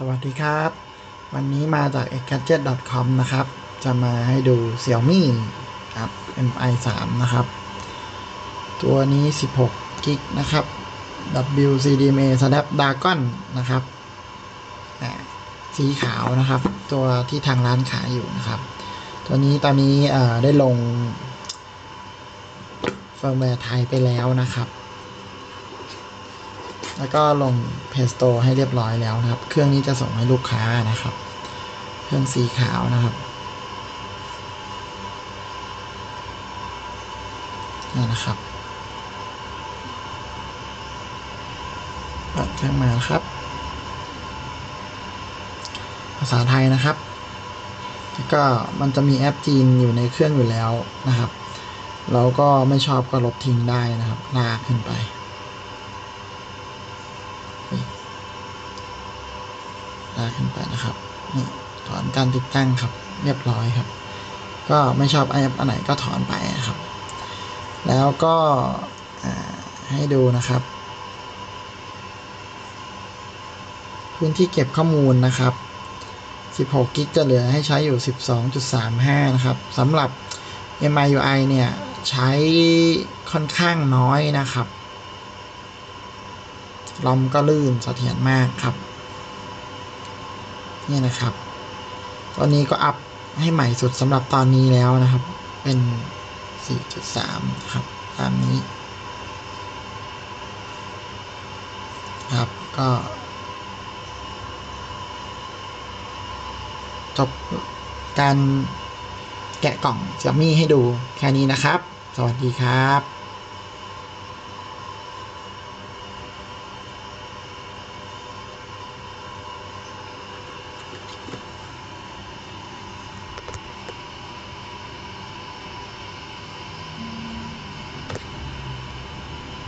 สวัสดีครับ วันนี้มาจาก e g a d g e t c o m นะครับ จะมาให้ดู Xiaomi ครับ Mi 3นะครับ ตัวนี้ 16กิกนะครับ WCDMA Snapdragon นะครับ สีขาวนะครับ ตัวที่ทางร้านขายอยู่นะครับ ตัวนี้ตอนนี้ได้ลงเฟิร์มแวร์ไทยไปแล้วนะครับ แล้วก็ลง Play Store ให้เรียบร้อยแล้วนะครับ เครื่องนี้จะส่งให้ลูกค้านะครับ เครื่องสีขาวนะครับนี่นะครับเปิดเครื่องมาครับ ภาษาไทยนะครับ แล้วก็มันจะมีแอปจีนอยู่ในเครื่องอยู่แล้วนะครับ เราก็ไม่ชอบก็ลบทิ้งได้นะครับ ลากขึ้นไป ลากขึ้นไปนะครับนี่ถอนการติดตั้งครับ เรียบร้อยครับ ก็ไม่ชอบไอแอปอันไหนก็ถอนไปนะครับ แล้วก็ให้ดูนะครับ พื้นที่เก็บข้อมูลนะครับ 16 กิกจะเหลือให้ใช้อยู่ 12.35 นะครับสำหรับ MIUI เนี่ยใช้ค่อนข้างน้อยนะครับลอมก็ลื่นเสถียรมากครับ นี่นะครับ ตอนนี้ก็อัพให้ใหม่สุดสำหรับตอนนี้แล้วนะครับ เป็น 4.3 ครับ ตามนี้ ครับก็จบการแกะกล่องจะมีให้ดูแค่นี้นะครับ สวัสดีครับ